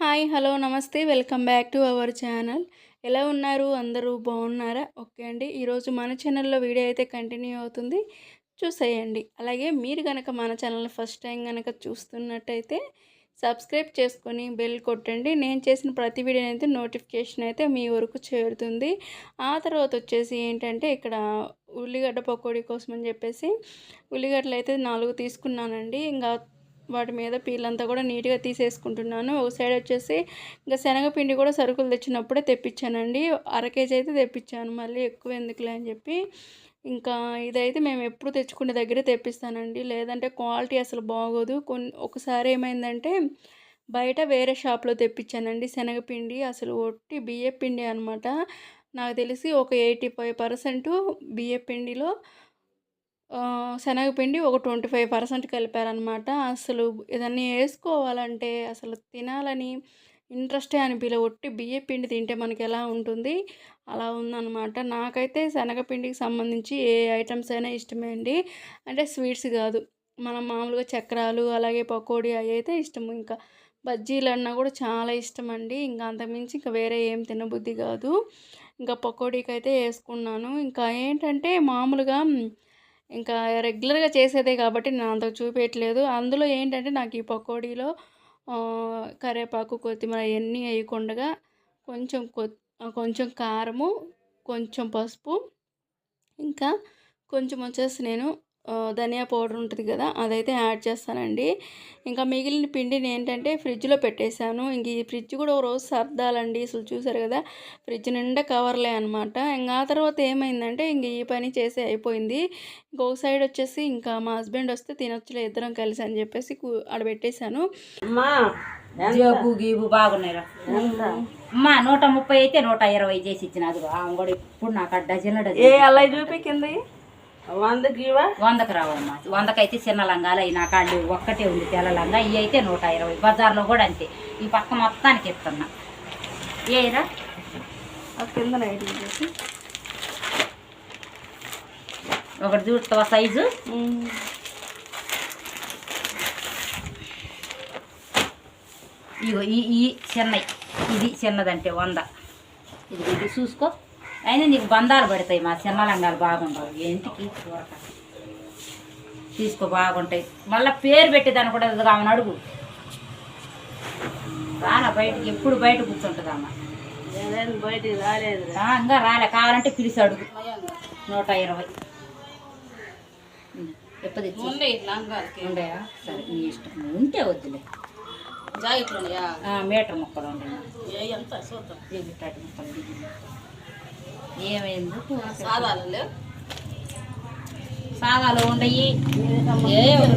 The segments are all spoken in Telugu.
హాయ్ హలో నమస్తే. Welcome back to our channel. ఎలా ఉన్నారు? అందరూ బాగున్నారా? ఓకే అండి. ఈరోజు మన ఛానల్లో వీడియో అయితే కంటిన్యూ అవుతుంది. చూసేయండి. అలాగే మీరు కనుక మన ఛానల్ ఫస్ట్ టైం కనుక చూస్తున్నట్టయితే సబ్స్క్రైబ్ చేసుకొని బెల్ కొట్టండి. నేను చేసిన ప్రతి వీడియో అయితే నోటిఫికేషన్ అయితే మీ వరకు చేరుతుంది. ఆ తర్వాత వచ్చేసి ఏంటంటే ఇక్కడ ఉల్లిగడ్డ పకోడీ కోసం అని చెప్పేసి ఉల్లిగడ్డలు అయితే నాలుగు తీసుకున్నానండి. ఇంకా వాటి మీద పీలంతా కూడా నీట్గా తీసేసుకుంటున్నాను. ఒక సైడ్ వచ్చేసి ఇంకా శనగపిండి కూడా సరుకులు తెచ్చినప్పుడే తెప్పించానండి. అర కేజీ అయితే తెప్పించాను మళ్ళీ ఎక్కువ ఎందుకులే అని చెప్పి. ఇంకా ఇదైతే మేము ఎప్పుడు తెచ్చుకునే దగ్గరే తెప్పిస్తానండి. లేదంటే క్వాలిటీ అసలు బాగోదు. కొన్ని ఒకసారి ఏమైందంటే బయట వేరే షాప్లో తెప్పించానండి శనగపిండి. అసలు ఒట్టి బియ్య పిండి అనమాట నాకు తెలిసి ఒక ఎయిటీ ఫైవ్ పర్సెంట్ బియ్య పిండిలో శనగపిండి ఒక ట్వంటీ ఫైవ్ పర్సెంట్ కలిపారనమాట అసలు ఇదన్నీ వేసుకోవాలంటే అసలు తినాలని ఇంట్రెస్టే అనిపించలే ఒట్టి బియ్య పిండి తింటే మనకి ఎలా ఉంటుంది? అలా ఉందన్నమాట. నాకైతే శనగపిండికి సంబంధించి ఏ ఐటమ్స్ అయినా ఇష్టమే అండి. అంటే స్వీట్స్ కాదు. మనం మామూలుగా చక్రాలు అలాగే పకోడీ అవి అయితే ఇష్టం. ఇంకా బజ్జీలు అన్నా కూడా చాలా ఇష్టం అండి. ఇంకా అంతమించి ఇంకా వేరే ఏం తినబుద్ధి కాదు. ఇంకా పకోడీకి అయితే వేసుకున్నాను. ఇంకా ఏంటంటే మామూలుగా ఇంకా రెగ్యులర్గా చేసేదే కాబట్టి నేను అంత చూపించట్లేదు అందులో ఏంటంటే నాకు ఈ పకోడీలో కరివేపాకు కొత్తిమీర అవన్నీ వేయకుండా కొంచెం కొంచెం కారము కొంచెం పసుపు ఇంకా కొంచెం వచ్చేసి నేను ధనియా పౌడర్ ఉంటుంది కదా అదైతే యాడ్ చేస్తానండి. ఇంకా మిగిలిన పిండిని ఏంటంటే ఫ్రిడ్జ్లో పెట్టేశాను. ఇంక ఈ ఫ్రిడ్జ్ కూడా ఒక రోజు సర్దాలండి అసలు చూసారు కదా? ఫ్రిడ్జ్ నిండా కవర్లే అనమాట ఇంకా ఆ తర్వాత ఏమైందంటే ఇంక ఈ పని చేసి అయిపోయింది. ఇంకొక సైడ్ వచ్చేసి ఇంకా మా హస్బెండ్ వస్తే తినొచ్చులే ఇద్దరం కలిసి అని చెప్పేసి ఆడ పెట్టేశాను. జేబు గీబు బాగున్నాయిరా. అమ్మా నూట ముప్పై అయితే నూట ఇరవై చేసి ఇచ్చిన అది కూడా ఇప్పుడు నాకు డజన్. ఏ డజన్ అలా చూపించింది వందకి రావమ్మా. వందకైతే చిన్న లంగాలు అవి నా కాళ్ళు ఒక్కటే ఉంది తెల్ల లంగా. ఇవి అయితే నూట ఇరవై. బజార్లో కూడా అంతే. ఈ పక్క మొత్తానికి ఇస్తున్నా. ఏరా కింద ఒకటి చూస్తావా సైజు? ఇగో ఈ ఈ చిన్నవి ఇది చిన్నదంటే వంద. ఇది ఇది చూసుకో. అయినా నీకు బంధాలు పడతాయి మా చిన్న లంగాలు బాగుండవు. ఏంటికి? చూడక తీసుకో బాగుంటాయి. మళ్ళీ పేరు పెట్టేదాన్ని కూడా ఆమెను అడుగు. రానా బయటికి? ఎప్పుడు బయట కూర్చుంటుంది అమ్మ బయటికి రాలేదు ఇంకా రాలే. కావాలంటే పిలిచి అడుగు. నూట ఇరవై. ఎప్పుడు ఉండయా? సరే నీ ఇష్టం. ఉంటే వద్దులే. మీటర్ ముక్కలు ఉండేవి ఏ ఎంత? చూద్దాం ముక్కలు. ఏమైంది? సాదాలు. ఉండయి.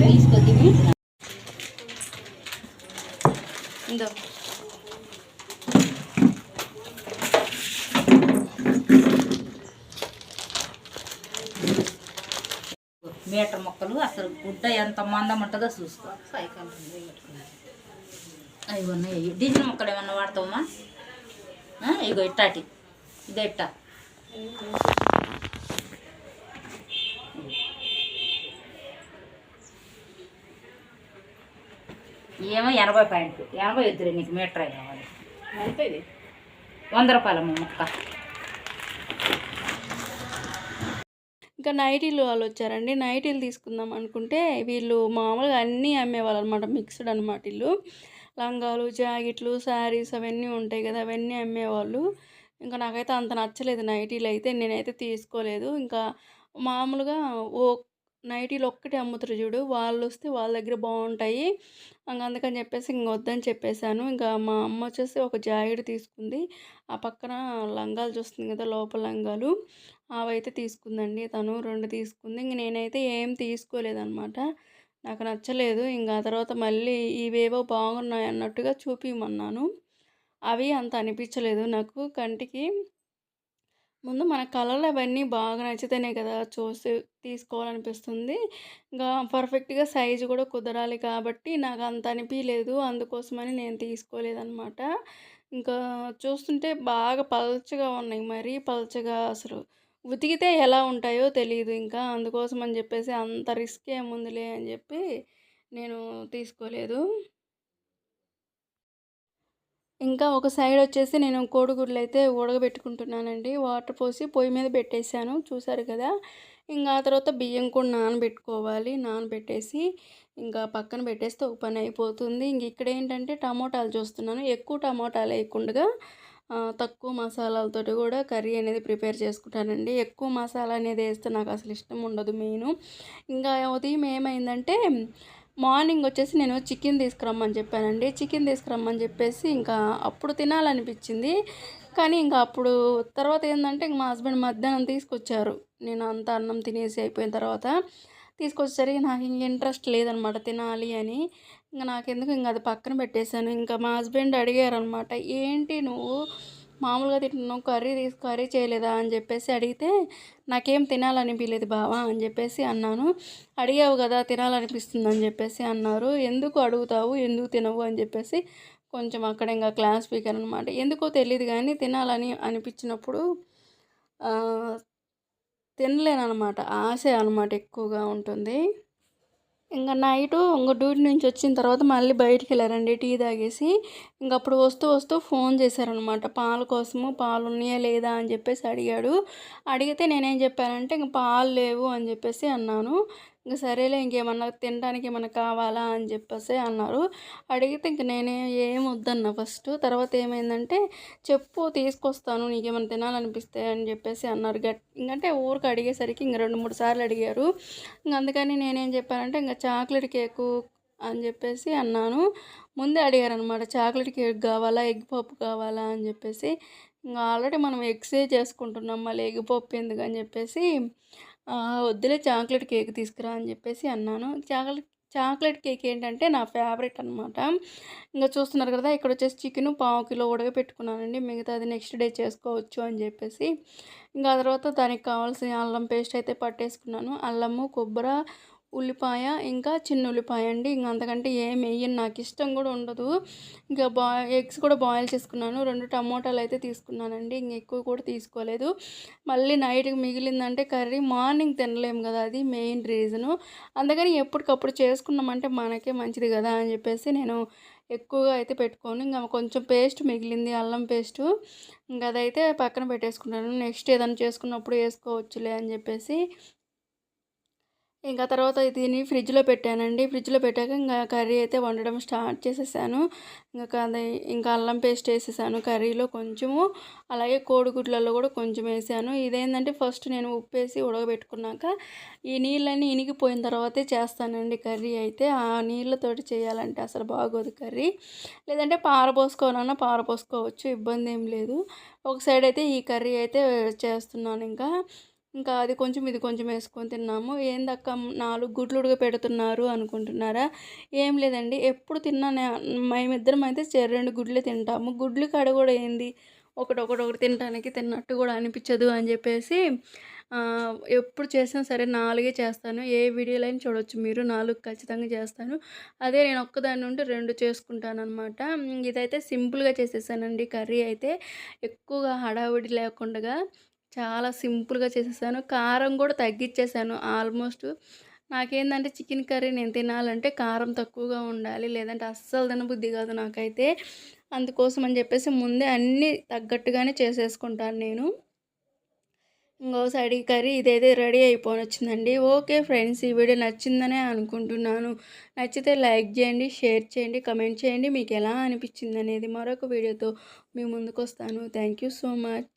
తీసుకొద్ది ఇందో. మీటర్ ముక్కలు అసలు గుడ్డ ఎంత మందం ఉంటుందో చూసుకో. సైకిల్ అవి ఉన్నాయి డీజిల్ ముక్కలు ఏమన్నా వాడతావమ్మా? ఆ, ఇగో ఇట్టాటి. ఇదే ఇట్టా. ఏమో ఎనభై పాయింట్ ఎనభై వద్దులే నీకు మీటర్ కావాలి వంద రూపాయలమ్మ ముక్క. ఇంకా నైటీలు వాళ్ళు వచ్చారండి. నైటీలు తీసుకుందాం అనుకుంటే వీళ్ళు మామూలుగా అన్నీ అమ్మేవాళ్ళు అనమాట మిక్స్డ్ అనమాట వీళ్ళు. లంగాలు జాకెట్లు శారీస్ అవన్నీ ఉంటాయి కదా అవన్నీ అమ్మేవాళ్ళు. ఇంకా నాకైతే అంత నచ్చలేదు నైటీలు అయితే నేనైతే తీసుకోలేదు. ఇంకా మామూలుగా ఓ నైటీలు ఒక్కటే అమ్ముతారు చూడు వాళ్ళు వస్తే వాళ్ళ దగ్గర బాగుంటాయి. ఇంకా అందుకని చెప్పేసి ఇంక వద్దని చెప్పేశాను. ఇంకా మా అమ్మ వచ్చేసి ఒక జాకెట్ తీసుకుంది. ఆ పక్కన లంగాలు చూస్తుంది కదా లోపల లంగాలు. అవైతే తీసుకుందండి తను రెండు తీసుకుంది. ఇంక నేనైతే ఏం తీసుకోలేదన్నమాట. నాకు నచ్చలేదు. ఇంకా ఆ తర్వాత మళ్ళీ ఇవేవో బాగున్నాయి అన్నట్టుగా చూపిమన్నాను అవి అంత అనిపించలేదు. నాకు కంటికి ముందు మన కలర్లు అవన్నీ బాగా నచ్చితేనే కదా చూసి తీసుకోవాలనిపిస్తుంది. ఇంకా పర్ఫెక్ట్గా సైజు కూడా కుదరాలి కాబట్టి నాకు అంత అనిపించలేదు అందుకోసమని నేను తీసుకోలేదన్నమాట. ఇంకా చూస్తుంటే బాగా పల్చగా ఉన్నాయి. మరీ పల్చగా అసలు ఉతికితే ఎలా ఉంటాయో తెలియదు ఇంకా. అందుకోసం అని చెప్పేసి అంత రిస్క్ ఏముందిలే అని చెప్పి నేను తీసుకోలేదు. ఇంకా ఒక సైడ్ వచ్చేసి నేను కోడిగుడ్లు అయితే ఉడకబెట్టుకుంటున్నానండి. వాటర్ పోసి పొయ్యి మీద పెట్టేశాను చూసారు కదా. ఇంకా ఆ తర్వాత బియ్యం కూడా నానబెట్టుకోవాలి. నానబెట్టేసి ఇంకా పక్కన పెట్టేస్తే ఒక పని అయిపోతుంది. ఇంక ఇక్కడ ఏంటంటే టమోటాలు చూస్తున్నాను. ఎక్కువ టమోటాలు వేయకుండా తక్కువ మసాలాలతోటి కూడా కర్రీ అనేది ప్రిపేర్ చేసుకుంటానండి. ఎక్కువ మసాలా అనేది వేస్తే నాకు అసలు ఇష్టం ఉండదు మెయిన్. ఇంకా ఉదయం ఏమైందంటే మార్నింగ్ వచ్చేసి నేను చికెన్ తీసుకురమ్మని చెప్పానండి. చికెన్ తీసుకురమ్మని చెప్పేసి ఇంకా అప్పుడు తినాలనిపించింది. కానీ ఇంకా అప్పుడు తర్వాత ఏంటంటే ఇంక మా హస్బెండ్ మధ్యాహ్నం తీసుకొచ్చారు. నేను అంత అన్నం తినేసి అయిపోయిన తర్వాత తీసుకొచ్చేసరికి నాకు ఇంక ఇంట్రెస్ట్ లేదనమాట తినాలి అని. ఇంకా నాకెందుకు ఇంకా అది పక్కన పెట్టేశాను. ఇంకా మా హస్బెండ్ అడిగారు అనమాట ఏంటి నువ్వు మామూలుగా తింటున్నావు కర్రీ తీసు కర్రీ చేయలేదా అని చెప్పేసి అడిగితే నాకేం తినాలనిపించలేదు బావా అని చెప్పేసి అన్నాను. అడిగావు కదా తినాలనిపిస్తుంది అని చెప్పేసి అన్నారు. ఎందుకు అడుగుతావు ఎందుకు తినవు అని చెప్పేసి కొంచెం అక్కడ ఇంకా క్లాస్ స్పీకర్ అనమాట ఎందుకో తెలియదు కానీ తినాలని అనిపించినప్పుడు తినలేనమాట ఆశ అనమాట ఎక్కువగా ఉంటుంది. ఇంకా నైట్ ఇంకా డ్యూటీ నుంచి వచ్చిన తర్వాత మళ్ళీ బయటికి వెళ్ళారండి టీ తాగేసి. ఇంక అప్పుడు వస్తూ వస్తూ ఫోన్ చేశారనమాట పాల కోసము పాలు ఉన్నాయా లేదా అని చెప్పేసి అడిగాడు. అడిగితే నేనేం చెప్పానంటే ఇంక పాలు లేవు అని చెప్పేసి అన్నాను. ఇంక సరేలే ఇంకేమన్నా తినడానికి ఏమన్నా కావాలా? అని చెప్పేసి అన్నారు. అడిగితే ఇంక నేనే ఏం వద్దన్నా ఫస్ట్ తర్వాత ఏమైందంటే చెప్పు తీసుకొస్తాను నీకేమైనా తినాలనిపిస్తే అని చెప్పేసి అన్నారు. గట్ ఇంకంటే ఊరికి అడిగేసరికి ఇంక రెండు మూడు సార్లు అడిగారు. ఇంక అందుకని నేనేం చెప్పానంటే ఇంకా చాక్లెట్ కేకు అని చెప్పేసి అన్నాను. ముందే అడిగారు అనమాట చాక్లెట్ కేక్ కావాలా ఎగ్ పప్పు కావాలా? అని చెప్పేసి. ఇంకా ఆల్రెడీ మనం ఎగ్సే చేసుకుంటున్నాం మళ్ళీ ఎగ్ పప్పు ఎందుకు అని చెప్పేసి వద్దులే చాక్లెట్ కేక్ తీసుకురా అని చెప్పేసి అన్నాను. చాక్లెట్ చాక్లెట్ కేక్ ఏంటంటే నా ఫేవరెట్ అనమాట ఇంకా చూస్తున్నారు కదా ఇక్కడ వచ్చేసి చికెన్ పావు కిలో ఉడకపెట్టుకున్నానండి మిగతాది నెక్స్ట్ డే చేసుకోవచ్చు అని చెప్పేసి. ఇంకా తర్వాత దానికి కావాల్సిన అల్లం పేస్ట్ అయితే పట్టేసుకున్నాను. అల్లము కొబ్బరి ఉల్లిపాయ ఇంకా చిన్న ఉల్లిపాయ అండి. ఇంకా అంతకంటే ఏం వేయను. నాకు ఇష్టం కూడా ఉండదు. ఇంకా బా ఎగ్స్ కూడా బాయిల్ చేసుకున్నాను. రెండు టమోటాలు అయితే తీసుకున్నానండి. ఇంక ఎక్కువ కూడా తీసుకోలేదు. మళ్ళీ నైట్కి మిగిలిందంటే కర్రీ మార్నింగ్ తినలేము కదా. అది మెయిన్ రీజను. అందుకని ఎప్పటికప్పుడు చేసుకున్నామంటే మనకే మంచిది కదా అని చెప్పేసి నేను ఎక్కువగా అయితే పెట్టుకోను. ఇంకా కొంచెం పేస్ట్ మిగిలింది. అల్లం పేస్ట్. ఇంకా అదైతే పక్కన పెట్టేసుకున్నాను నెక్స్ట్ ఏదైనా చేసుకున్నప్పుడు వేసుకోవచ్చులే అని చెప్పేసి ఇంకా తర్వాత దీన్ని ఫ్రిడ్జ్లో పెట్టానండి. ఫ్రిడ్జ్లో పెట్టాక ఇంకా కర్రీ అయితే వండడం స్టార్ట్ చేసేసాను. ఇంకా అది ఇంకా అల్లం పేస్ట్ వేసేసాను కర్రీలో కొంచెము. అలాగే కోడిగుడ్లలో కూడా కొంచెం వేసాను. ఇదేంటంటే ఫస్ట్ నేను ఉప్పు వేసి ఉడకబెట్టుకున్నాక ఈ నీళ్ళన్నీ ఇనిగిపోయిన తర్వాతే చేస్తానండి కర్రీ అయితే. ఆ నీళ్ళతోటి చేయాలంటే అసలు బాగోదు కర్రీ. లేదంటే పారపోసుకోనన్నా పారపోసుకోవచ్చు ఇబ్బంది ఏం లేదు. ఒక సైడ్ అయితే ఈ కర్రీ అయితే చేస్తున్నాను ఇంకా. ఇంకా అది కొంచెం ఇది కొంచెం వేసుకొని తిన్నాము. ఏందక్క నాలుగు గుడ్లు ఉడక పెడుతున్నారు అనుకుంటున్నారా? ఏం లేదండి. ఎప్పుడు తిన్నా మేమిద్దరం అయితే రెండు గుడ్లే తింటాము. గుడ్లు కాడ కూడా ఏంది? ఒకటి ఒకటి ఒకటి తినడానికి తిన్నట్టు కూడా అనిపించదు అని చెప్పేసి ఎప్పుడు చేసినా సరే నాలుగే చేస్తాను. ఏ వీడియోలో అయినా చూడొచ్చు మీరు. నాలుగు ఖచ్చితంగా చేస్తాను. అదే నేను ఒక్కదాని నుండి రెండు చేసుకుంటాను అనమాట ఇదైతే సింపుల్గా చేసేసానండి. కర్రీ అయితే ఎక్కువగా హడావిడి లేకుండా చాలా సింపుల్గా చేసేసాను. కారం కూడా తగ్గించేసాను ఆల్మోస్ట్. నాకేంటంటే చికెన్ కర్రీ నేను తినాలంటే కారం తక్కువగా ఉండాలి లేదంటే అస్సలు తినబుద్ధి కాదు నాకైతే. అందుకోసం అని చెప్పేసి ముందే అన్నీ తగ్గట్టుగానే చేసేసుకుంటాను నేను. ఇంకో సైడ్ కర్రీ ఇదైతే రెడీ అయిపోయి వచ్చిందండి ఓకే ఫ్రెండ్స్ ఈ వీడియో నచ్చిందనే అనుకుంటున్నాను. నచ్చితే లైక్ చేయండి షేర్ చేయండి కమెంట్ చేయండి. మీకు ఎలా అనిపించింది అనేది మరొక వీడియోతో మీ ముందుకు వస్తాను థ్యాంక్ యూ సో మచ్.